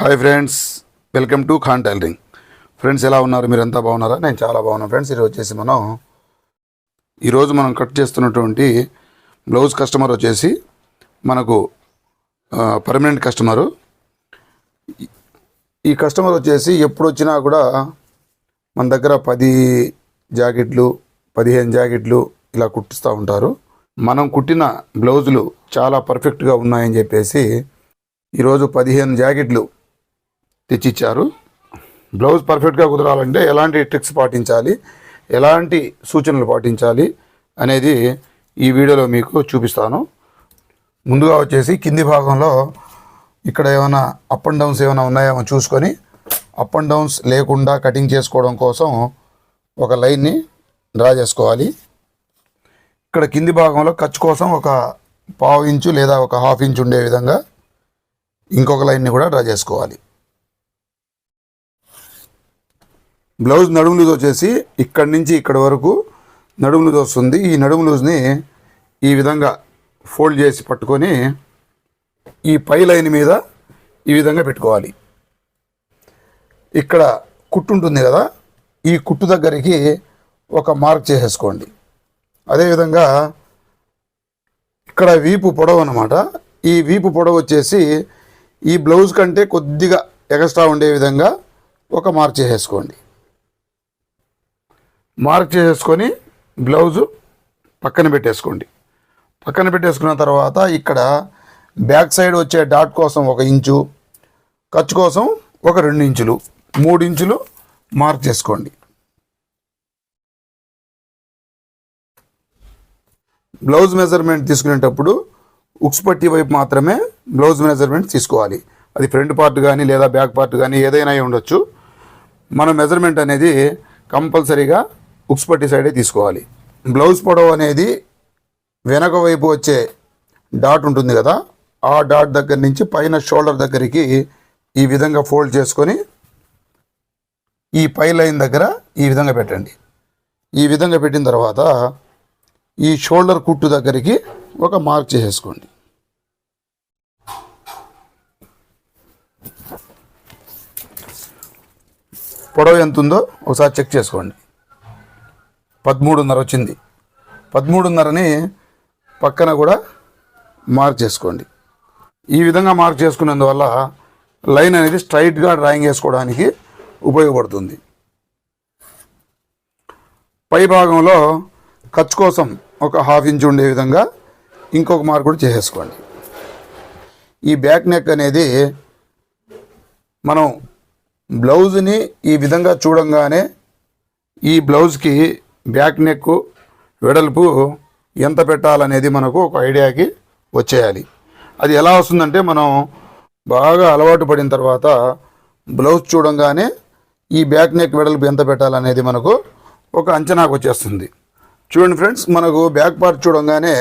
Hi friends welcome to Khan tailoring. Friends ఎలా ఉన్నారు? మీరు ఎంత బాగున్నారా? నేను చాలా బాగున్నాను ఫ్రెండ్స్. ఈరోజు వచ్చేసి మనం ఈరోజు మనం కట్ చేస్తున్నటువంటి బ్లౌజ్ కస్టమర్ వచ్చేసి మనకు పర్మనెంట్ కస్టమరు ఈ- ఈ కస్టమర్ వచ్చేసి ఎప్పుడు వచ్చినా కూడా మన దగ్గర పది జాకెట్లు పదిహేను జాకెట్లు ఇలా కుట్టిస్తూ ఉంటారు. మనం కుట్టిన బ్లౌజులు చాలా పర్ఫెక్ట్గా ఉన్నాయని చెప్పేసి ఈరోజు పదిహేను జాకెట్లు తెచ్చిచ్చారు. బ్లౌజ్ పర్ఫెక్ట్గా కుదరాలంటే ఎలాంటి ట్రిక్స్ పాటించాలి ఎలాంటి సూచనలు పాటించాలి అనేది ఈ వీడియోలో మీకు చూపిస్తాను. ముందుగా వచ్చేసి కింది భాగంలో ఇక్కడ ఏమైనా అప్ అండ్ డౌన్స్ ఏమైనా ఉన్నాయేమో చూసుకొని అప్ అండ్ డౌన్స్ లేకుండా కటింగ్ చేసుకోవడం కోసం ఒక లైన్ని డ్రా చేసుకోవాలి. ఇక్కడ కింది భాగంలో ఖర్చు కోసం ఒక పావు ఇంచు లేదా ఒక హాఫ్ ఇంచ్ ఉండే విధంగా ఇంకొక లైన్ని కూడా డ్రా చేసుకోవాలి. బ్లౌజ్ నడుము లూజ్ వచ్చేసి ఇక్కడి నుంచి ఇక్కడి వరకు నడుము లూజ్ వస్తుంది. ఈ నడుము లూజ్ని ఈ విధంగా ఫోల్డ్ చేసి పట్టుకొని ఈ పై లైన్ మీద ఈ విధంగా పెట్టుకోవాలి. ఇక్కడ కుట్టు ఉంటుంది కదా ఈ కుట్టు దగ్గరికి ఒక మార్క్ చేసేసుకోండి. అదేవిధంగా ఇక్కడ వీపు పొడవు అనమాట ఈ వీపు పొడవు వచ్చేసి ఈ బ్లౌజ్ కంటే కొద్దిగా ఎక్స్ట్రా ఉండే విధంగా ఒక మార్క్ చేసేసుకోండి. మార్క్ చేసేసుకొని బ్లౌజు పక్కన పెట్టేసుకోండి. పక్కన పెట్టేసుకున్న తర్వాత ఇక్కడ బ్యాక్ సైడ్ వచ్చే డాట్ కోసం ఒక ఇంచు ఖర్చు కోసం ఒక రెండు ఇంచులు మూడు ఇంచులు మార్క్ చేసుకోండి. బ్లౌజ్ మెజర్మెంట్ తీసుకునేటప్పుడు ఉక్స్ పట్టి వైపు మాత్రమే బ్లౌజ్ మెజర్మెంట్ తీసుకోవాలి. అది ఫ్రంట్ పార్ట్ కానీ లేదా బ్యాక్ పార్ట్ కానీ ఏదైనా అయి ఉండొచ్చు. మన మెజర్మెంట్ అనేది కంపల్సరీగా ఉక్స్ పట్టి సైడే తీసుకోవాలి. బ్లౌజ్ పొడవు అనేది వెనక వైపు వచ్చే డాట్ ఉంటుంది కదా ఆ డాట్ దగ్గర నుంచి పైన షోల్డర్ దగ్గరికి ఈ విధంగా ఫోల్డ్ చేసుకొని ఈ పై లైన్ దగ్గర ఈ విధంగా పెట్టండి. ఈ విధంగా పెట్టిన తర్వాత ఈ షోల్డర్ కుట్టు దగ్గరికి ఒక మార్క్ చేసేసుకోండి. పొడవు ఎంత ఉందో ఒకసారి చెక్ చేసుకోండి. పదమూడున్నర వచ్చింది. పదమూడున్నరని పక్కన కూడా మార్క్ చేసుకోండి. ఈ విధంగా మార్క్ చేసుకునేందువల్ల లైన్ అనేది స్ట్రైట్గా డ్రాయింగ్ చేసుకోవడానికి ఉపయోగపడుతుంది. పై భాగంలో ఖర్చు కోసం ఒక హాఫ్ ఇంచ్ ఉండే విధంగా ఇంకొక మార్క్ కూడా చేసేసుకోండి. ఈ బ్యాక్ నెక్ అనేది మనం బ్లౌజ్ని ఈ విధంగా చూడంగానే ఈ బ్లౌజ్కి బ్యాక్ నెక్ వెడల్పు ఎంత పెట్టాలనేది మనకు ఒక ఐడియాకి వచ్చేయాలి. అది ఎలా వస్తుందంటే మనం బాగా అలవాటు పడిన తర్వాత బ్లౌజ్ చూడంగానే ఈ బ్యాక్ నెక్ వెడల్పు ఎంత పెట్టాలనేది మనకు ఒక అంచనాకు వచ్చేస్తుంది. చూడండి ఫ్రెండ్స్ మనకు బ్యాక్ పార్ట్ చూడంగానే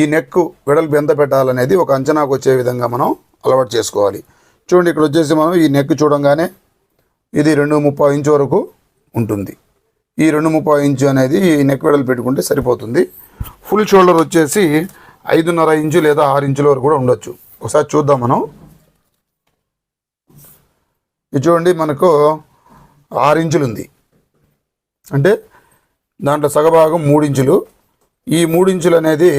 ఈ నెక్ వెడల్పు ఎంత పెట్టాలనేది ఒక అంచనాకు వచ్చే విధంగా మనం అలవాటు చేసుకోవాలి. చూడండి ఇక్కడ వచ్చేసి మనం ఈ నెక్ చూడంగానే ఇది రెండు ముప్పై ఇంచు వరకు ఉంటుంది. ఈ రెండు ముప్పై ఇంచు అనేది నెక్ వెడలు పెట్టుకుంటే సరిపోతుంది. ఫుల్ షోల్డర్ వచ్చేసి ఐదున్నర ఇంచు లేదా ఆరు ఇంచుల వరకు కూడా ఉండొచ్చు. ఒకసారి చూద్దాం మనం. ఇది చూడండి మనకు ఆరు ఇంచులు ఉంది. అంటే దాంట్లో సగభాగం మూడు ఇంచులు. ఈ మూడు ఇంచులు అనేది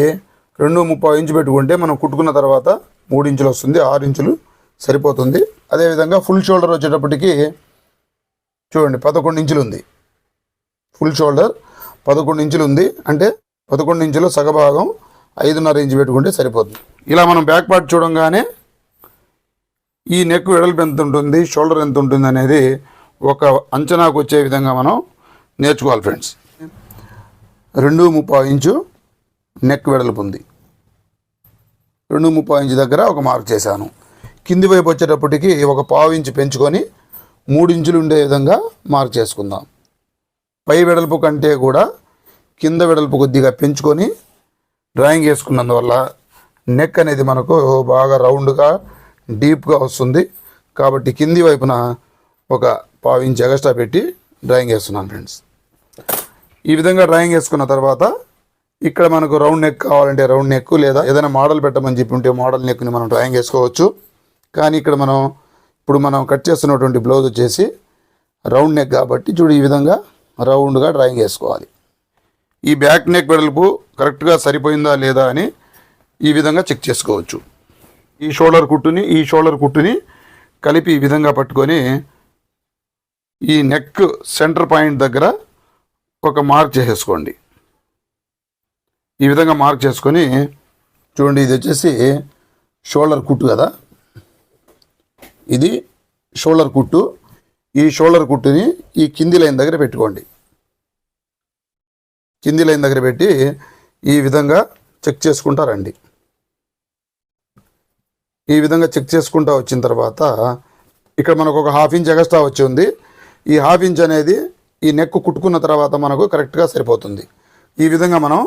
రెండు ముప్పై ఇంచు పెట్టుకుంటే మనం కుట్టుకున్న తర్వాత మూడు ఇంచులు వస్తుంది ఆరు ఇంచులు సరిపోతుంది. అదేవిధంగా ఫుల్ షోల్డర్ వచ్చేటప్పటికి చూడండి పదకొండు ఇంచులు ఉంది. ఫుల్ షోల్డర్ పదకొండు ఇంచులు ఉంది. అంటే పదకొండు ఇంచులు సగభాగం ఐదున్నర ఇంచు పెట్టుకుంటే సరిపోతుంది. ఇలా మనం బ్యాక్ పార్ట్ చూడంగానే ఈ నెక్ వెడల్పు ఎంత ఉంటుంది షోల్డర్ ఎంత ఉంటుంది అనేది ఒక అంచనాకు వచ్చే విధంగా మనం నేర్చుకోవాలి ఫ్రెండ్స్. రెండు ముప్పై ఇంచు నెక్ వెడల్పు ఉంది. రెండు ముప్పై ఇంచు దగ్గర ఒక మార్క్ చేశాను. కింది వైపు వచ్చేటప్పటికి ఒక పావు ఇంచు పెంచుకొని మూడు ఇంచులు ఉండే విధంగా మార్క్ చేసుకుందాం. పై వెడల్పు కంటే కూడా కింద వెడల్పు కొద్దిగా పెంచుకొని డ్రాయింగ్ వేసుకున్నందువల్ల నెక్ అనేది మనకు బాగా రౌండ్గా డీప్గా వస్తుంది. కాబట్టి కింది వైపున ఒక పావు ఇంచ్ ఎగస్ట్రా పెట్టి డ్రాయింగ్ వేస్తున్నాను ఫ్రెండ్స్. ఈ విధంగా డ్రాయింగ్ వేసుకున్న తర్వాత ఇక్కడ మనకు రౌండ్ నెక్ కావాలంటే రౌండ్ నెక్ లేదా ఏదైనా మోడల్ పెట్టమని చెప్పి ఉంటే మోడల్ నెక్ని మనం డ్రాయింగ్ వేసుకోవచ్చు. కానీ ఇక్కడ మనం ఇప్పుడు మనం కట్ చేస్తున్నటువంటి బ్లౌజ్ వచ్చేసి రౌండ్ నెక్ కాబట్టి చూడు ఈ విధంగా రౌండ్గా డ్రాయింగ్ వేసుకోవాలి. ఈ బ్యాక్ నెక్ వెడల్పు కరెక్ట్గా సరిపోయిందా లేదా అని ఈ విధంగా చెక్ చేసుకోవచ్చు. ఈ షోల్డర్ కుట్టుని ఈ షోల్డర్ కుట్టుని కలిపి ఈ విధంగా పట్టుకొని ఈ నెక్ సెంటర్ పాయింట్ దగ్గర ఒక మార్క్ చేసేసుకోండి. ఈ విధంగా మార్క్ చేసుకొని చూడండి ఇది వచ్చేసి షోల్డర్ కుట్టు కదా. ఇది షోల్డర్ కుట్టు. ఈ షోల్డర్ కుట్టుని ఈ కింది లైన్ దగ్గర పెట్టుకోండి. కింది లైన్ దగ్గర పెట్టి ఈ విధంగా చెక్ చేసుకుంటారండి ఈ విధంగా చెక్ చేసుకుంటా వచ్చిన తర్వాత ఇక్కడ మనకు ఒక హాఫ్ ఇంచ్ ఎగస్ట్రా వచ్చి ఉంది. ఈ హాఫ్ ఇంచ్ అనేది ఈ నెక్ కుట్టుకున్న తర్వాత మనకు కరెక్ట్గా సరిపోతుంది. ఈ విధంగా మనం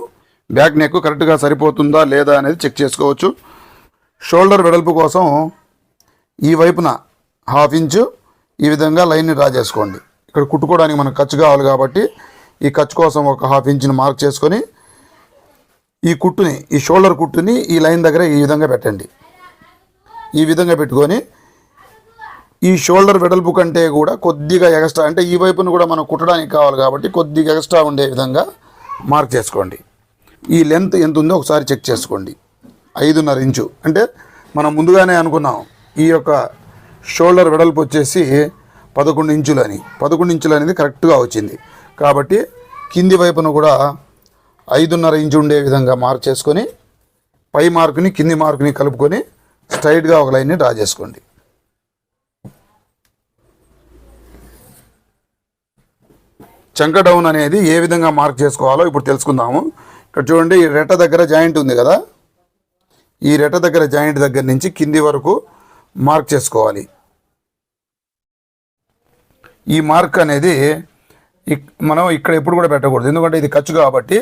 బ్యాక్ నెక్ కరెక్ట్గా సరిపోతుందా లేదా అనేది చెక్ చేసుకోవచ్చు. షోల్డర్ వెడల్పు కోసం ఈ వైపున హాఫ్ ఇంచు ఈ విధంగా లైన్ని డ్రా చేసుకోండి. ఇక్కడ కుట్టుకోవడానికి మనకు ఖర్చు కావాలి కాబట్టి ఈ ఖర్చు కోసం ఒక హాఫ్ ఇంచుని మార్క్ చేసుకొని ఈ కుట్టుని ఈ షోల్డర్ కుట్టుని ఈ లైన్ దగ్గర ఈ విధంగా పెట్టండి. ఈ విధంగా పెట్టుకొని ఈ షోల్డర్ వెడల్పు కంటే కూడా కొద్దిగా ఎక్స్ట్రా అంటే ఈ వైపును కూడా మనం కుట్టడానికి కావాలి కాబట్టి కొద్దిగా ఎక్స్ట్రా ఉండే విధంగా మార్క్ చేసుకోండి. ఈ లెంత్ ఎంత ఉందో ఒకసారి చెక్ చేసుకోండి. ఐదున్నర ఇంచు. అంటే మనం ముందుగానే అనుకున్నాం ఈ యొక్క షోల్డర్ వెడల్పు వచ్చేసి పదకొండు ఇంచులు అని పదకొండు ఇంచులు అనేది కరెక్ట్గా వచ్చింది. కాబట్టి కింది వైపున కూడా ఐదున్నర ఇంచు ఉండే విధంగా మార్క్ చేసుకొని పై మార్కుని కింది మార్కుని కలుపుకొని స్ట్రైట్గా ఒక లైన్ని డ్రా చేసుకోండి. చంక డౌన్ అనేది ఏ విధంగా మార్క్ చేసుకోవాలో ఇప్పుడు తెలుసుకుందాము. ఇక్కడ చూడండి ఈ రెట్ట దగ్గర జాయింట్ ఉంది కదా? ఈ రెట్ట దగ్గర జాయింట్ దగ్గర నుంచి కింది వరకు మార్క్ చేసుకోవాలి. ఈ మార్క్ అనేది మనం ఇక్కడ ఎప్పుడు కూడా పెట్టకూడదు. ఎందుకంటే ఇది ఖర్చు కాబట్టి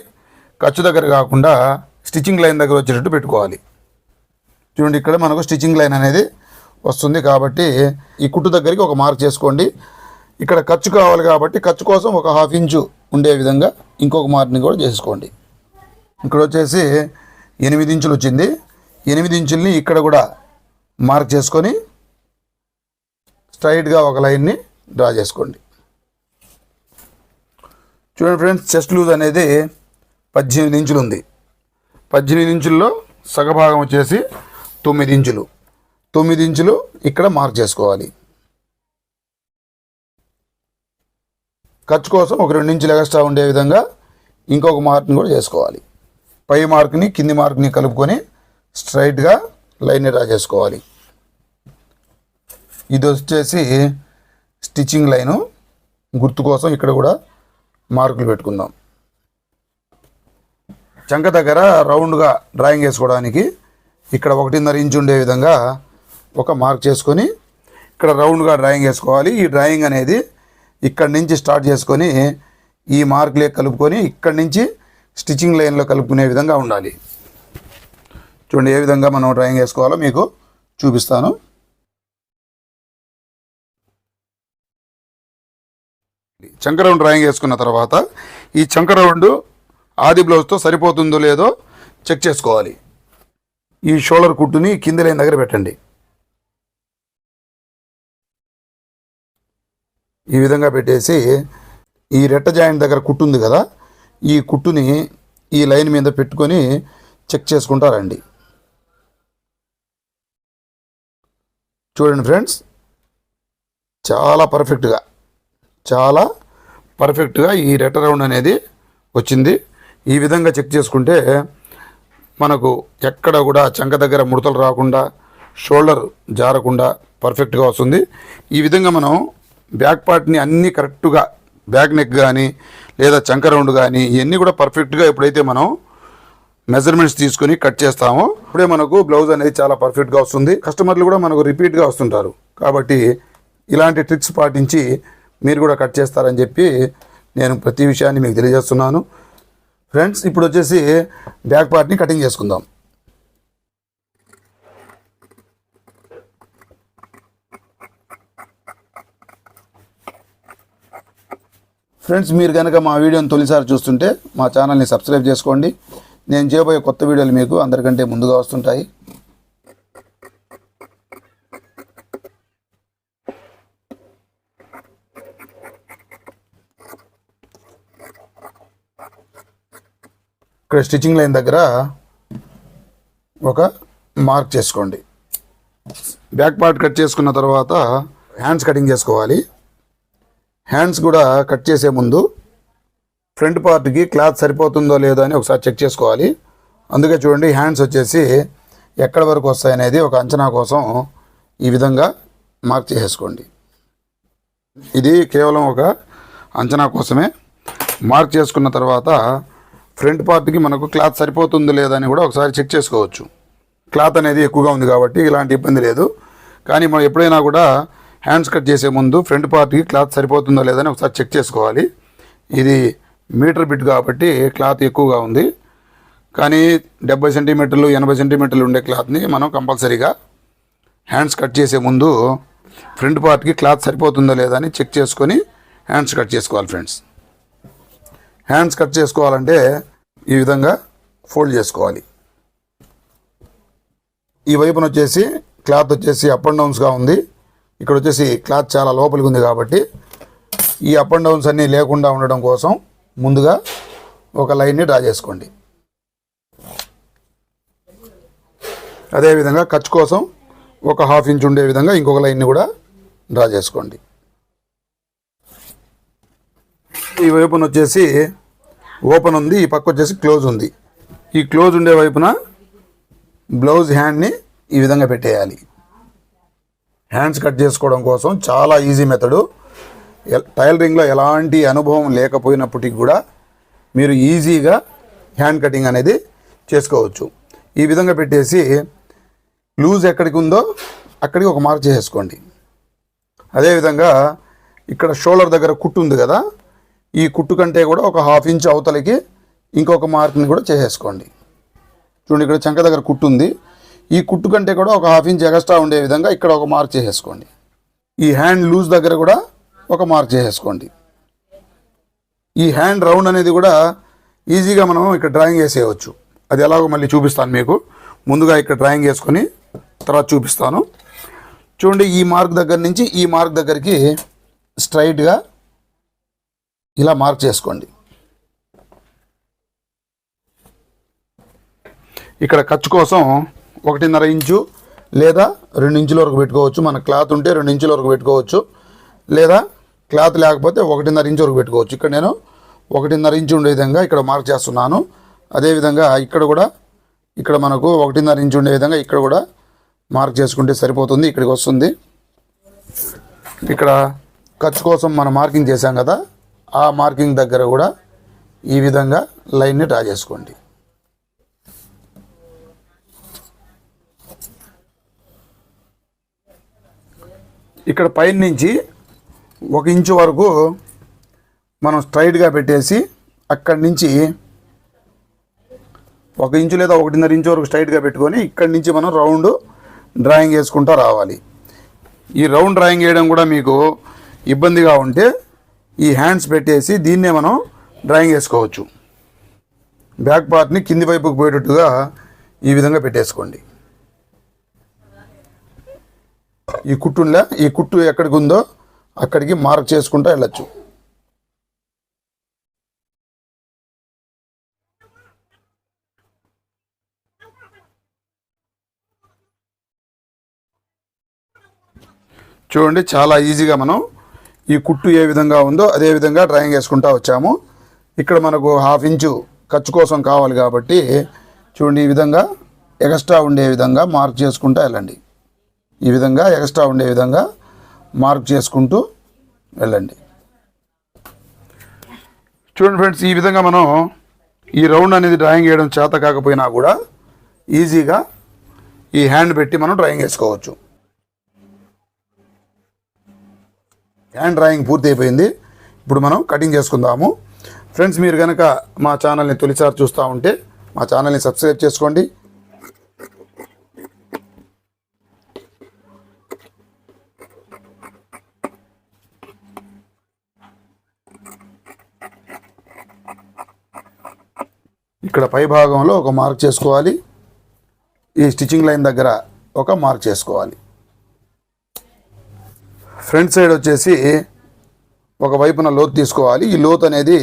ఖర్చు దగ్గర కాకుండా స్టిచ్చింగ్ లైన్ దగ్గర వచ్చేటట్టు పెట్టుకోవాలి. చూడండి ఇక్కడ మనకు స్టిచ్చింగ్ లైన్ అనేది వస్తుంది కాబట్టి ఈ కుట్టు దగ్గరికి ఒక మార్క్ చేసుకోండి. ఇక్కడ ఖర్చు కావాలి కాబట్టి ఖర్చు కోసం ఒక హాఫ్ ఇంచు ఉండే విధంగా ఇంకొక మార్క్ని కూడా చేసుకోండి. ఇక్కడ వచ్చేసి ఎనిమిది ఇంచులు వచ్చింది. ఎనిమిది ఇంచుల్ని ఇక్కడ కూడా మార్క్ చేసుకొని స్ట్రైట్గా ఒక లైన్ని డ్రా చేసుకోండి. చూడండి ఫ్రెండ్స్ చెస్ట్ లూజ్ అనేది పద్దెనిమిది ఇంచులు ఉంది. పద్దెనిమిది ఇంచుల్లో సగభాగం వచ్చేసి తొమ్మిది ఇంచులు. తొమ్మిది ఇంచులు ఇక్కడ మార్క్ చేసుకోవాలి. ఖర్చు కోసం ఒక రెండు ఇంచులు ఎక్స్ట్రా ఉండే విధంగా ఇంకొక మార్క్ని కూడా చేసుకోవాలి. పై మార్క్ని కింది మార్క్ని కలుపుకొని స్ట్రైట్గా లైన్ డ్రా చేసుకోవాలి. ఇది వచ్చేసి స్టిచ్చింగ్ లైను గుర్తు కోసం ఇక్కడ కూడా మార్కులు పెట్టుకుందాం. చంక దగ్గర రౌండ్గా డ్రాయింగ్ వేసుకోవడానికి ఇక్కడ ఒకటిన్నర ఇంచు ఉండే విధంగా ఒక మార్క్ చేసుకొని ఇక్కడ రౌండ్గా డ్రాయింగ్ వేసుకోవాలి. ఈ డ్రాయింగ్ అనేది ఇక్కడ నుంచి స్టార్ట్ చేసుకొని ఈ మార్కులే కలుపుకొని ఇక్కడ నుంచి స్టిచ్చింగ్ లైన్లో కలుపుకునే విధంగా ఉండాలి. చూడండి ఏ విధంగా మనం డ్రాయింగ్ వేసుకోవాలో మీకు చూపిస్తాను. చంక రౌండ్ డ్రాయింగ్ వేసుకున్న తర్వాత ఈ చంక రౌండ్ ఆది బ్లౌజ్తో సరిపోతుందో లేదో చెక్ చేసుకోవాలి. ఈ షోల్డర్ కుట్టుని కింది లైన్ దగ్గర పెట్టండి. ఈ విధంగా పెట్టేసి ఈ రెట్ట జాయింట్ దగ్గర కుట్టు ఉంది కదా ఈ కుట్టుని ఈ లైన్ మీద పెట్టుకొని చెక్ చేసుకుంటారండి చూడండి ఫ్రెండ్స్ చాలా పర్ఫెక్ట్గా చాలా పర్ఫెక్ట్గా ఈ రెటర్ రౌండ్ అనేది వచ్చింది. ఈ విధంగా చెక్ చేసుకుంటే మనకు ఎక్కడ కూడా చంక దగ్గర ముడతలు రాకుండా షోల్డర్ జారకుండా పర్ఫెక్ట్గా వస్తుంది. ఈ విధంగా మనం బ్యాక్ పార్ట్ని అన్నీ కరెక్ట్గా బ్యాక్ నెక్ కానీ లేదా చంక రౌండ్ కానీ ఇవన్నీ కూడా పర్ఫెక్ట్గా ఎప్పుడైతే మనం మెజర్మెంట్స్ తీసుకొని కట్ చేస్తామో అప్పుడే మనకు బ్లౌజ్ అనేది చాలా పర్ఫెక్ట్గా వస్తుంది. కస్టమర్లు కూడా మనకు రిపీట్గా వస్తుంటారు. కాబట్టి ఇలాంటి ట్రిక్స్ పాటించి మీరు కూడా కట్ చేస్తారని చెప్పి నేను ప్రతి విషయాన్ని మీకు తెలియజేస్తున్నాను. ఫ్రెండ్స్ ఇప్పుడు వచ్చేసి బ్యాక్ పార్ట్ని కటింగ్ చేసుకుందాం. ఫ్రెండ్స్ మీరు కనుక మా వీడియోని తొలిసారి చూస్తుంటే మా ఛానల్ని సబ్స్క్రైబ్ చేసుకోండి. నేను చేయబోయే కొత్త వీడియోలు మీకు అందరికంటే ముందుగా వస్తుంటాయి. ఇక్కడ స్టిచ్చింగ్ లైన్ దగ్గర ఒక మార్క్ చేసుకోండి. బ్యాక్ పార్ట్ కట్ చేసుకున్న తర్వాత హ్యాండ్స్ కటింగ్ చేసుకోవాలి. హ్యాండ్స్ కూడా కట్ చేసే ముందు ఫ్రంట్ పార్ట్కి క్లాత్ సరిపోతుందో లేదో అని ఒకసారి చెక్ చేసుకోవాలి. అందుకే చూడండి హ్యాండ్స్ వచ్చేసి ఎక్కడ వరకు వస్తాయనేది ఒక అంచనా కోసం ఈ విధంగా మార్క్ చేసేసుకోండి. ఇది కేవలం ఒక అంచనా కోసమే. మార్క్ చేసుకున్న తర్వాత ఫ్రంట్ పార్ట్కి మనకు క్లాత్ సరిపోతుందో లేదని కూడా ఒకసారి చెక్ చేసుకోవచ్చు. క్లాత్ అనేది ఎక్కువగా ఉంది కాబట్టి ఇలాంటి ఇబ్బంది లేదు. కానీ మనం ఎప్పుడైనా కూడా హ్యాండ్స్ కట్ చేసే ముందు ఫ్రంట్ పార్ట్కి క్లాత్ సరిపోతుందో లేదని ఒకసారి చెక్ చేసుకోవాలి. ఇది మీటర్ బిట్ కాబట్టి క్లాత్ ఎక్కువగా ఉంది. కానీ డెబ్బై సెంటీమీటర్లు ఎనభై సెంటీమీటర్లు ఉండే క్లాత్ని మనం కంపల్సరీగా హ్యాండ్స్ కట్ చేసే ముందు ఫ్రంట్ పార్ట్కి క్లాత్ సరిపోతుందో లేదా అని చెక్ చేసుకొని హ్యాండ్స్ కట్ చేసుకోవాలి ఫ్రెండ్స్. హ్యాండ్స్ కట్ చేసుకోవాలంటే ఈ విధంగా ఫోల్డ్ చేసుకోవాలి. ఈ వైపున వచ్చేసి క్లాత్ వచ్చేసి అప్ అండ్ డౌన్స్గా ఉంది. ఇక్కడ వచ్చేసి క్లాత్ చాలా లోపలికి ఉంది కాబట్టి ఈ అప్ అండ్ డౌన్స్ అన్నీ లేకుండా ఉండడం కోసం ముందుగా ఒక లైన్ని డ్రా చేసుకోండి. అదేవిధంగా ఖర్చు కోసం ఒక హాఫ్ ఇంచ్ ఉండే విధంగా ఇంకొక లైన్ని కూడా డ్రా చేసుకోండి. ఈ వైపున వచ్చేసి ఓపెన్ ఉంది ఈ పక్క వచ్చేసి క్లోజ్ ఉంది. ఈ క్లోజ్ ఉండే వైపున బ్లౌజ్ హ్యాండ్ని ఈ విధంగా పెట్టేయాలి. హ్యాండ్స్ కట్ చేసుకోవడం కోసం చాలా ఈజీ మెథడు. టైలరింగ్లో ఎలాంటి అనుభవం లేకపోయినప్పటికీ కూడా మీరు ఈజీగా హ్యాండ్ కటింగ్ అనేది చేసుకోవచ్చు. ఈ విధంగా పెట్టేసి లూజ్ ఎక్కడికి ఉందో అక్కడికి ఒక మార్క్ చేసేసుకోండి. అదేవిధంగా ఇక్కడ షోల్డర్ దగ్గర కుట్టు ఉంది కదా ఈ కుట్టు కంటే కూడా ఒక హాఫ్ ఇంచ్ అవతలకి ఇంకొక మార్క్ని కూడా చేసేసుకోండి. చూడండి ఇక్కడ చంక దగ్గర కుట్టు ఉంది. ఈ కుట్టు కంటే కూడా ఒక హాఫ్ ఇంచ్ ఎగస్ట్రా ఉండే విధంగా ఇక్కడ ఒక మార్క్ చేసేసుకోండి. ఈ హ్యాండ్ లూజ్ దగ్గర కూడా ఒక మార్క్ చేసేసుకోండి. ఈ హ్యాండ్ రౌండ్ అనేది కూడా ఈజీగా మనం ఇక్కడ డ్రాయింగ్ వేసేయవచ్చు. అది ఎలాగో మళ్ళీ చూపిస్తాను మీకు. ముందుగా ఇక్కడ డ్రాయింగ్ వేసుకొని తర్వాత చూపిస్తాను. చూడండి ఈ మార్క్ దగ్గర నుంచి ఈ మార్క్ దగ్గరికి స్ట్రైట్గా ఇలా మార్క్ చేసుకోండి. ఇక్కడ ఖర్చు కోసం ఒకటిన్నర ఇంచు లేదా రెండు ఇంచుల వరకు పెట్టుకోవచ్చు. మన క్లాత్ ఉంటే రెండు ఇంచుల వరకు పెట్టుకోవచ్చు. లేదా క్లాత్ లేకపోతే ఒకటిన్నర ఇంచు వరకు పెట్టుకోవచ్చు. ఇక్కడ నేను ఒకటిన్నర ఇంచు ఉండే విధంగా ఇక్కడ మార్క్ చేస్తున్నాను. అదేవిధంగా ఇక్కడ కూడా ఇక్కడ మనకు ఒకటిన్నర ఇంచు ఉండే విధంగా ఇక్కడ కూడా మార్క్ చేసుకుంటే సరిపోతుంది. ఇక్కడికి వస్తుంది. ఇక్కడ ఖర్చు కోసం మనం మార్కింగ్ చేసాం కదా. ఆ మార్కింగ్ దగ్గర కూడా ఈ విధంగా లైన్ని డ్రా చేసుకోండి. ఇక్కడ పైన నుంచి ఒక ఇంచు వరకు మనం స్ట్రైట్గా పెట్టేసి అక్కడి నుంచి ఒక ఇంచు లేదా ఒకటిన్నర ఇంచు వరకు స్ట్రైట్గా పెట్టుకొని ఇక్కడి నుంచి మనం రౌండ్ డ్రాయింగ్ వేసుకుంటూ రావాలి. ఈ రౌండ్ డ్రాయింగ్ వేయడం కూడా మీకు ఇబ్బందిగా ఉంటే ఈ హ్యాండ్స్ పెట్టేసి దీన్నే మనం డ్రాయింగ్ వేసుకోవచ్చు బ్యాక్ పార్ట్ని కింది వైపుకి పోయేటట్టుగా ఈ విధంగా పెట్టేసుకోండి. ఈ కుట్టులా ఈ కుట్టు ఎక్కడికి ఉందో అక్కడికి మార్క్ చేసుకుంటూ వెళ్ళచ్చు. చూడండి చాలా ఈజీగా మనం ఈ కుట్టు ఏ విధంగా ఉందో అదే విధంగా డ్రాయింగ్ వేసుకుంటా వచ్చాము. ఇక్కడ మనకు హాఫ్ ఇంచు ఖర్చు కోసం కావాలి కాబట్టి చూడండి ఈ విధంగా ఎక్స్ట్రా ఉండే విధంగా మార్క్ చేసుకుంటూ వెళ్ళండి. ఈ విధంగా ఎక్స్ట్రా ఉండే విధంగా మార్క్ చేసుకుంటూ వెళ్ళండి. చూడండి ఫ్రెండ్స్ ఈ విధంగా మనం ఈ రౌండ్ అనేది డ్రాయింగ్ వేయడం చేత కాకపోయినా కూడా ఈజీగా ఈ హ్యాండ్ పెట్టి మనం డ్రాయింగ్ వేసుకోవచ్చు. హ్యాండ్ డ్రాయింగ్ పూర్తి అయిపోయింది. ఇప్పుడు మనం కటింగ్ చేసుకుందాము. ఫ్రెండ్స్ మీరు కనుక మా ఛానల్ని తొలిసారి చూస్తూ ఉంటే మా ఛానల్ని సబ్స్క్రైబ్ చేసుకోండి. ఇక్కడ పై భాగంలో ఒక మార్క్ చేసుకోవాలి. ఈ స్టిచ్చింగ్ లైన్ దగ్గర ఒక మార్క్ చేసుకోవాలి. ఫ్రంట్ సైడ్ వచ్చేసి ఒక వైపున లోతు తీసుకోవాలి. ఈ లోతు అనేది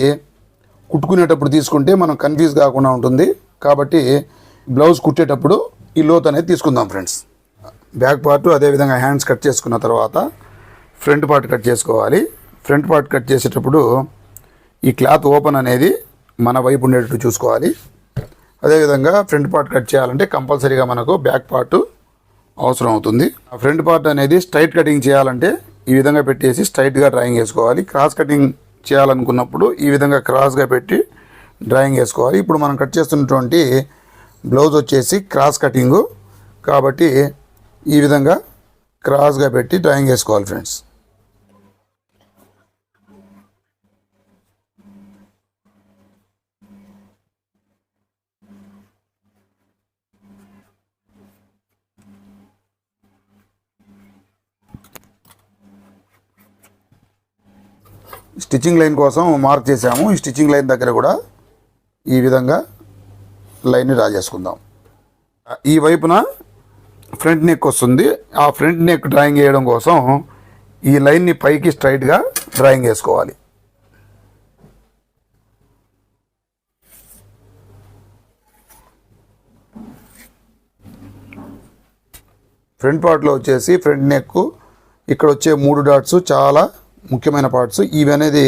కుట్టుకునేటప్పుడు తీసుకుంటే మనం కన్ఫ్యూజ్ కాకుండా ఉంటుంది. కాబట్టి బ్లౌజ్ కుట్టేటప్పుడు ఈ లోతు అనేది తీసుకుందాం ఫ్రెండ్స్. బ్యాక్ పార్ట్ అదేవిధంగా హ్యాండ్స్ కట్ చేసుకున్న తర్వాత ఫ్రంట్ పార్ట్ కట్ చేసుకోవాలి. ఫ్రంట్ పార్ట్ కట్ చేసేటప్పుడు ఈ క్లాత్ ఓపెన్ అనేది మన వైపు ఉండేటట్టు చూసుకోవాలి. అదేవిధంగా ఫ్రంట్ పార్ట్ కట్ చేయాలంటే కంపల్సరీగా మనకు బ్యాక్ పార్ట్ అవసరం అవుతుంది. ఆ ఫ్రంట్ పార్ట్ అనేది స్ట్రైట్ కటింగ్ చేయాలంటే ఈ విధంగా పెట్టేసి స్ట్రైట్గా డ్రాయింగ్ వేసుకోవాలి క్రాస్ కటింగ్ చేయాలనుకున్నప్పుడు ఈ విధంగా క్రాస్గా పెట్టి డ్రాయింగ్ వేసుకోవాలి ఇప్పుడు మనం కట్ చేస్తున్నటువంటి బ్లౌజ్ వచ్చేసి క్రాస్ కటింగు కాబట్టి ఈ విధంగా క్రాస్గా పెట్టి డ్రాయింగ్ వేసుకోవాలి ఫ్రెండ్స్ స్టిచ్చింగ్ లైన్ కోసం మార్క్ చేసాము ఈ స్టిచ్చింగ్ లైన్ దగ్గర కూడా ఈ విధంగా లైన్ని డ్రా చేసుకుందాం. ఈ వైపున ఫ్రంట్ నెక్ వస్తుంది. ఆ ఫ్రంట్ నెక్ డ్రాయింగ్ వేయడం కోసం ఈ లైన్ని పైకి స్ట్రైట్గా డ్రాయింగ్ వేసుకోవాలి. ఫ్రంట్ పార్ట్లో వచ్చేసి ఫ్రంట్ నెక్ ఇక్కడ వచ్చే మూడు డాట్స్ చాలా ముఖ్యమైన పార్ట్స్ ఇవి అనేది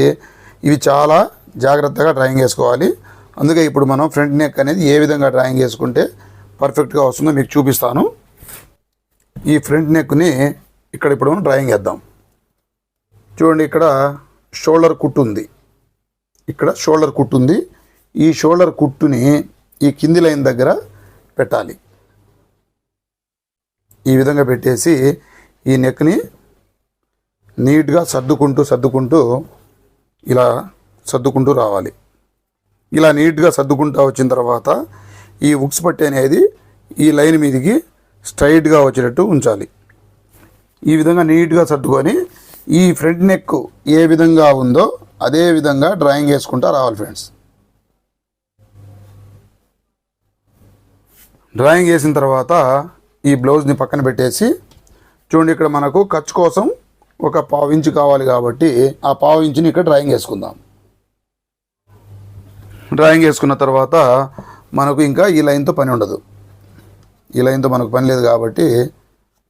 ఇవి చాలా జాగ్రత్తగా డ్రాయింగ్ వేసుకోవాలి అందుకే ఇప్పుడు మనం ఫ్రంట్ నెక్ అనేది ఏ విధంగా డ్రాయింగ్ వేసుకుంటే పర్ఫెక్ట్గా వస్తుందో మీకు చూపిస్తాను. ఈ ఫ్రంట్ నెక్ని ఇక్కడ ఇప్పుడు మనం డ్రాయింగ్ వేద్దాం చూడండి ఇక్కడ షోల్డర్ కుట్టు ఉంది. ఇక్కడ షోల్డర్ కుట్టు ఉంది. ఈ షోల్డర్ కుట్టుని ఈ కింది లైన్ దగ్గర పెట్టాలి. ఈ విధంగా పెట్టేసి ఈ నెక్ని నీట్గా సర్దుకుంటూ సర్దుకుంటూ ఇలా సర్దుకుంటూ రావాలి. ఇలా నీట్గా సర్దుకుంటూ వచ్చిన తర్వాత ఈ ఉక్స్ పట్టి అనేది ఈ లైన్ మీదకి స్ట్రైట్గా వచ్చేటట్టు ఉంచాలి. ఈ విధంగా నీట్గా సర్దుకొని ఈ ఫ్రంట్ నెక్ ఏ విధంగా ఉందో అదే విధంగా డ్రాయింగ్ వేసుకుంటా రావాలి ఫ్రెండ్స్. డ్రాయింగ్ వేసిన తర్వాత ఈ బ్లౌజ్ని పక్కన పెట్టేసి చూడండి ఇక్కడ మనకు ఖర్చు కోసం ఒక పావు ఇంచు కావాలి కాబట్టి ఆ పావు ఇంచుని ఇక్కడ డ్రాయింగ్ వేసుకుందాం. డ్రాయింగ్ వేసుకున్న తర్వాత మనకు ఇంకా ఈ లైన్తో పని ఉండదు. ఈ లైన్తో మనకు పని లేదు కాబట్టి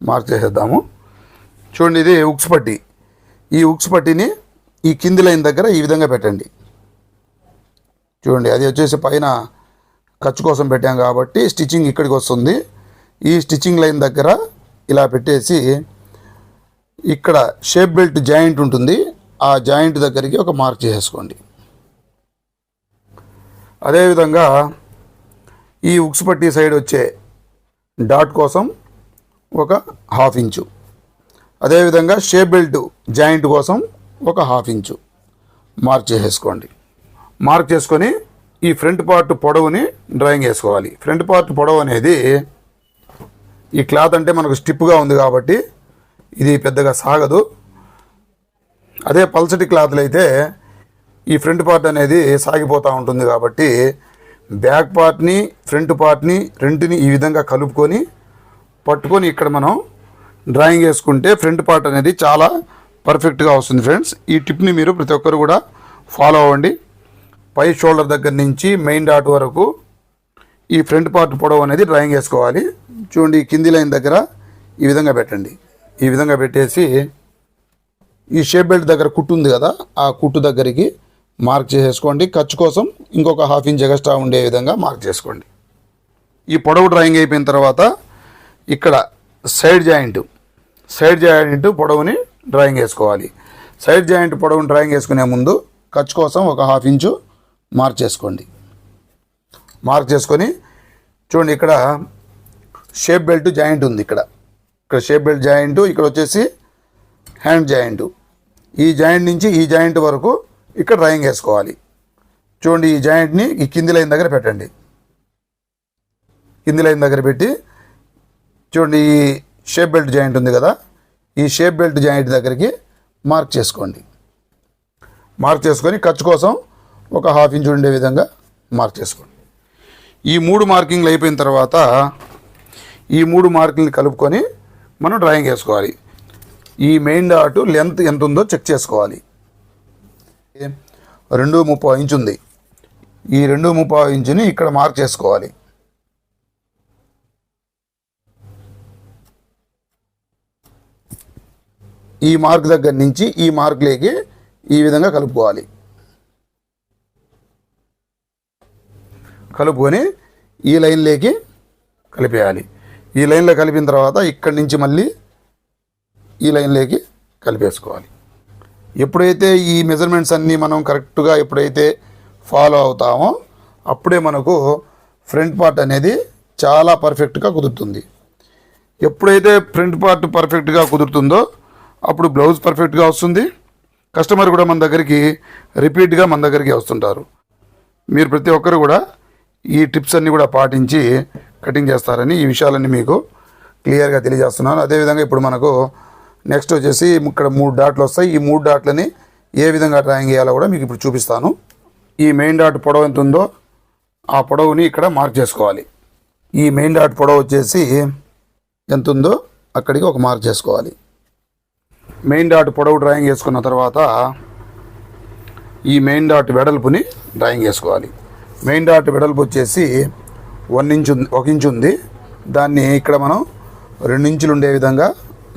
మార్క్ చేసేద్దాము. చూడండి ఇది ఉక్స్ పట్టి. ఈ ఉక్స్ పట్టిని ఈ కింది లైన్ దగ్గర ఈ విధంగా పెట్టండి. చూడండి అది వచ్చేసి పైన ఖర్చు కోసం పెట్టాం కాబట్టి స్టిచ్చింగ్ ఇక్కడికి వస్తుంది. ఈ స్టిచ్చింగ్ లైన్ దగ్గర ఇలా పెట్టేసి ఇక్కడ షేప్ బెల్ట్ జాయింట్ ఉంటుంది. ఆ జాయింట్ దగ్గరికి ఒక మార్క్ చేసేసుకోండి అదేవిధంగా ఈ ఉక్స్ పట్టి సైడ్ వచ్చే డాట్ కోసం ఒక హాఫ్ ఇంచు అదేవిధంగా షేప్ బెల్ట్ జాయింట్ కోసం ఒక హాఫ్ ఇంచు మార్క్ చేసేసుకోండి మార్క్ చేసుకొని ఈ ఫ్రంట్ పార్ట్ పొడవుని డ్రాయింగ్ వేసుకోవాలి ఫ్రంట్ పార్ట్ పొడవు అనేది ఈ క్లాత్ అంటే మనకు స్టిప్గా ఉంది కాబట్టి ఇది పెద్దగా సాగదు. అదే పల్సటి క్లాత్లు అయితే ఈ ఫ్రంట్ పార్ట్ అనేది సాగిపోతూ ఉంటుంది కాబట్టి బ్యాక్ పార్ట్ని ఫ్రంట్ పార్ట్ని రెంటిని ఈ విధంగా కలుపుకొని పట్టుకొని ఇక్కడ మనం డ్రాయింగ్ వేసుకుంటే ఫ్రంట్ పార్ట్ అనేది చాలా పర్ఫెక్ట్గా వస్తుంది ఫ్రెండ్స్. ఈ టిప్ని మీరు ప్రతి ఒక్కరు కూడా ఫాలో అవ్వండి. పై షోల్డర్ దగ్గర నుంచి మెయిన్ డాట్ వరకు ఈ ఫ్రంట్ పార్ట్ పొడవు అనేది డ్రాయింగ్ వేసుకోవాలి. చూడండి కింది లైన్ దగ్గర ఈ విధంగా పెట్టండి. ఈ విధంగా పెట్టేసి ఈ షేప్ బెల్ట్ దగ్గర కుట్టు ఉంది కదా ఆ కుట్టు దగ్గరికి మార్క్ చేసేసుకోండి. ఖర్చు కోసం ఇంకొక హాఫ్ ఇంచ్ ఎగస్ట్రా ఉండే విధంగా మార్క్ చేసుకోండి. ఈ పొడవు డ్రాయింగ్ అయిపోయిన తర్వాత ఇక్కడ సైడ్ జాయింట్ సైడ్ జాయింట్ పొడవుని డ్రాయింగ్ వేసుకోవాలి సైడ్ జాయింట్ పొడవుని డ్రాయింగ్ వేసుకునే ముందు ఖర్చు కోసం ఒక హాఫ్ ఇంచు మార్క్ చేసుకోండి. మార్క్ చేసుకొని చూడండి ఇక్కడ షేప్ బెల్ట్ జాయింట్ ఉంది ఇక్కడ. ఇక్కడ షేప్ బెల్ట్ జాయింట్ ఇక్కడ వచ్చేసి హ్యాండ్ జాయింట్ ఈ జాయింట్ నుంచి ఈ జాయింట్ వరకు ఇక్కడ డ్రాయింగ్ వేసుకోవాలి. చూడండి ఈ జాయింట్ని ఈ కింది లైన్ దగ్గర పెట్టండి. కింది లైన్ దగ్గర పెట్టి చూడండి ఈ షేప్ బెల్ట్ జాయింట్ ఉంది కదా ఈ షేప్ బెల్ట్ జాయింట్ దగ్గరికి మార్క్ చేసుకోండి. మార్క్ చేసుకొని ఖర్చు కోసం ఒక హాఫ్ ఇంచ్ ఉండే విధంగా మార్క్ చేసుకోండి. ఈ మూడు మార్కింగ్లు అయిపోయిన తర్వాత ఈ మూడు మార్కింగ్లు కలుపుకొని మనం డ్రాయింగ్ వేసుకోవాలి. ఈ మెయిన్ డాట్ లెంత్ ఎంత ఉందో చెక్ చేసుకోవాలి. రెండు ముప్పై ఇంచ్ ఉంది. ఈ రెండు ముప్పై ఇంచుని ఇక్కడ మార్క్ చేసుకోవాలి. ఈ మార్క్ దగ్గర నుంచి ఈ మార్క్లోకి ఈ విధంగా కలుపుకోవాలి. కలుపుకొని ఈ లైన్లోకి కలిపేయాలి. ఈ లైన్లో కలిపిన తర్వాత ఇక్కడి నుంచి మళ్ళీ ఈ లైన్లోకి కలిపేసుకోవాలి. ఎప్పుడైతే ఈ మెజర్మెంట్స్ అన్నీ మనం కరెక్ట్గా ఎప్పుడైతే ఫాలో అవుతామో అప్పుడే మనకు ఫ్రంట్ పార్ట్ అనేది చాలా పర్ఫెక్ట్గా కుదురుతుంది. ఎప్పుడైతే ఫ్రంట్ పార్ట్ పర్ఫెక్ట్గా కుదురుతుందో అప్పుడు బ్లౌజ్ పర్ఫెక్ట్గా వస్తుంది. కస్టమర్ కూడా మన దగ్గరికి రిపీట్గా మన దగ్గరికి వస్తుంటారు. మీరు ప్రతి ఒక్కరు కూడా ఈ టిప్స్ అన్నీ కూడా పాటించి కటింగ్ చేస్తారని ఈ విషయాలన్నీ మీకు క్లియర్గా తెలియజేస్తున్నాను. అదేవిధంగా ఇప్పుడు మనకు నెక్స్ట్ వచ్చేసి ఇక్కడ మూడు డాట్లు వస్తాయి. ఈ మూడు డాట్లని ఏ విధంగా డ్రాయింగ్ చేయాలో కూడా మీకు ఇప్పుడు చూపిస్తాను. ఈ మెయిన్ డాట్ పొడవు ఎంత ఉందో ఆ పొడవుని ఇక్కడ మార్క్ చేసుకోవాలి. ఈ మెయిన్ డాట్ పొడవు వచ్చేసి ఎంత ఉందో అక్కడికి ఒక మార్క్ చేసుకోవాలి. మెయిన్ డాట్ పొడవు డ్రాయింగ్ చేసుకున్న తర్వాత ఈ మెయిన్ డాట్ వెడల్పుని డ్రాయింగ్ చేసుకోవాలి. మెయిన్ డాట్ వెడల్పు వచ్చేసి వన్ ఇంచ్ ఉంది ఒక ఇంచ్ ఉంది. దాన్ని ఇక్కడ మనం రెండు ఇంచులు ఉండే విధంగా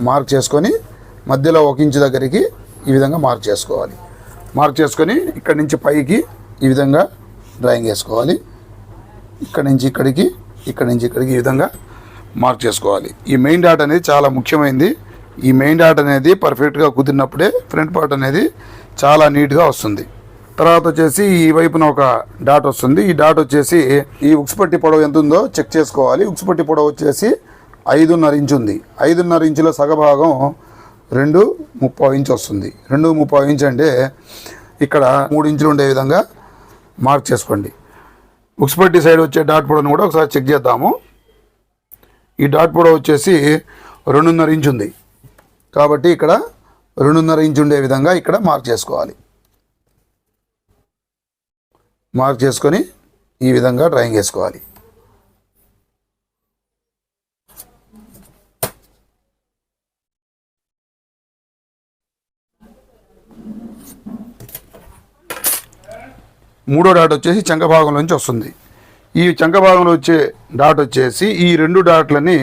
మార్క్ చేసుకొని మధ్యలో ఒక ఇంచు దగ్గరికి ఈ విధంగా మార్క్ చేసుకోవాలి. మార్క్ చేసుకొని ఇక్కడి నుంచి పైకి ఈ విధంగా డ్రాయింగ్ వేసుకోవాలి ఇక్కడి నుంచి ఇక్కడికి ఇక్కడ నుంచి ఇక్కడికి ఈ విధంగా మార్క్ చేసుకోవాలి. ఈ మెయిన్ డాట్ అనేది చాలా ముఖ్యమైనది ఈ మెయిన్ డాట్ అనేది పర్ఫెక్ట్గా కుదిరినప్పుడే ఫ్రంట్ పార్ట్ అనేది చాలా నీట్గా వస్తుంది. తర్వాత వచ్చేసి ఈ వైపున ఒక డాట్ వస్తుంది. ఈ డాట్ వచ్చేసి ఈ ఉక్సుపట్టి పొడవు ఎంత ఉందో చెక్ చేసుకోవాలి. ఉక్సుపట్టి పొడవు వచ్చేసి ఐదున్నర ఇంచు ఉంది. ఐదున్నర ఇంచుల సగభాగం రెండు ముప్పై ఇంచు వస్తుంది. రెండు ముప్పై ఇంచు అంటే ఇక్కడ మూడు ఇంచులు ఉండే విధంగా మార్క్ చేసుకోండి. ఉక్సుపట్టి సైడ్ వచ్చే డాట్ పొడవును కూడా ఒకసారి చెక్ చేద్దాము. ఈ డాట్ పొడవు వచ్చేసి రెండున్నర ఇంచు ఉంది. కాబట్టి ఇక్కడ రెండున్నర ఇంచు ఉండే విధంగా ఇక్కడ మార్క్ చేసుకోవాలి. మార్క్ చేసుకొని ఈ విధంగా డ్రాయింగ్ వేసుకోవాలి. మూడో డాట్ వచ్చేసి చంక భాగంలోంచి వస్తుంది. ఈ చంక భాగంలో వచ్చే డాట్ వచ్చేసి ఈ రెండు డాట్లని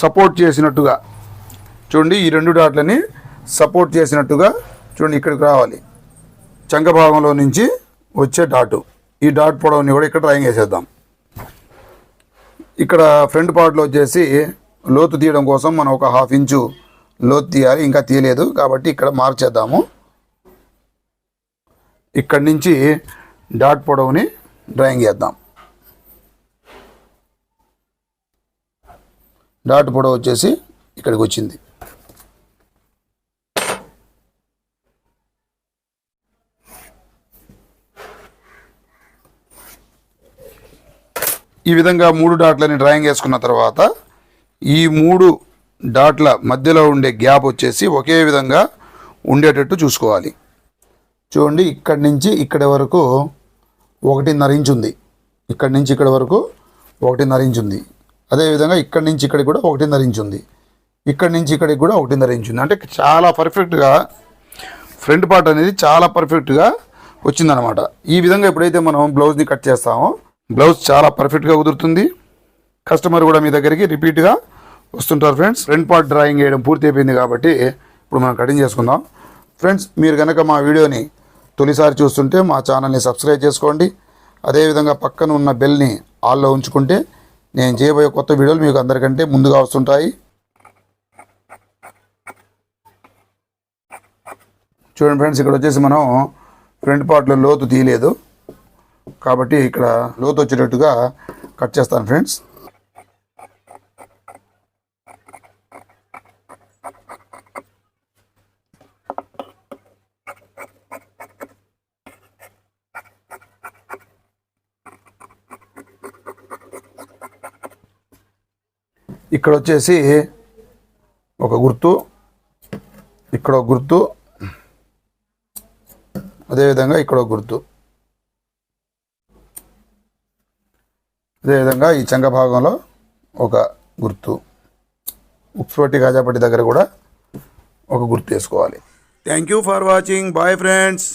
సపోర్ట్ చేసినట్టుగా చూడండి ఈ రెండు డాట్లని సపోర్ట్ చేసినట్టుగా చూడండి ఇక్కడికి రావాలి. చంక భాగంలో నుంచి వచ్చే డాటు. ఈ డాట్ పొడవుని కూడా ఇక్కడ డ్రాయింగ్ వేసేద్దాం ఇక్కడ ఫ్రంట్ పార్ట్లో వచ్చేసి లోతు తీయడం కోసం మనం ఒక హాఫ్ ఇంచు లోతు తీయాలి. ఇంకా తీయలేదు కాబట్టి ఇక్కడ మార్చేద్దాము. ఇక్కడి నుంచి డాట్ పొడవుని డ్రాయింగ్ చేద్దాం. డాట్ పొడవు వచ్చేసి ఇక్కడికి వచ్చింది. ఈ విధంగా మూడు డాట్లని డ్రాయింగ్ వేసుకున్న తర్వాత ఈ మూడు డాట్ల మధ్యలో ఉండే గ్యాప్ వచ్చేసి ఒకే విధంగా ఉండేటట్టు చూసుకోవాలి. చూడండి ఇక్కడి నుంచి ఇక్కడి వరకు ఒకటిన్నర ఇంచు ఉంది. ఇక్కడి నుంచి ఇక్కడి వరకు ఒకటిన్నర ఇంచు ఉంది. అదేవిధంగా ఇక్కడి నుంచి ఇక్కడికి కూడా ఒకటిన్నర ఇంచు ఉంది. ఇక్కడి నుంచి ఇక్కడికి కూడా ఒకటిన్నర ఇంచు ఉంది. అంటే చాలా పర్ఫెక్ట్గా ఫ్రంట్ పార్ట్ అనేది చాలా పర్ఫెక్ట్గా వచ్చిందనమాట. ఈ విధంగా ఎప్పుడైతే మనం బ్లౌజ్ని కట్ చేస్తామో బ్లౌజ్ చాలా పర్ఫెక్ట్గా కుదురుతుంది. కస్టమర్ కూడా మీ దగ్గరికి రిపీట్గా వస్తుంటారు ఫ్రెండ్స్ ఫ్రంట్ పార్ట్ డ్రాయింగ్ వేయడం పూర్తి అయిపోయింది కాబట్టి ఇప్పుడు మనం కటింగ్ చేసుకుందాం. ఫ్రెండ్స్ మీరు కనుక మా వీడియోని తొలిసారి చూస్తుంటే మా ఛానల్ని సబ్స్క్రైబ్ చేసుకోండి. అదేవిధంగా పక్కన ఉన్న బెల్ని ఆల్లో ఉంచుకుంటే నేను చేయబోయే కొత్త వీడియోలు మీకు అందరికంటే ముందుగా వస్తుంటాయి. చూడండి ఫ్రెండ్స్ ఇక్కడ వచ్చేసి మనం ఫ్రంట్ పార్ట్లో లోతు తీయలేదు. కాబట్టి ఇక్కడ లోతు వచ్చేటట్టుగా కట్ చేస్తాను ఫ్రెండ్స్. ఇక్కడ వచ్చేసి ఒక గుర్తు ఇక్కడ ఒక గుర్తు అదేవిధంగా ఇక్కడ ఒక గుర్తు. అదేవిధంగా ఈ చంగ భాగంలో ఒక గుర్తు. ఉప్స్పట్టి గాజాపట్టి దగ్గర కూడా ఒక గుర్తు వేసుకోవాలి. Thank you for watching bye friends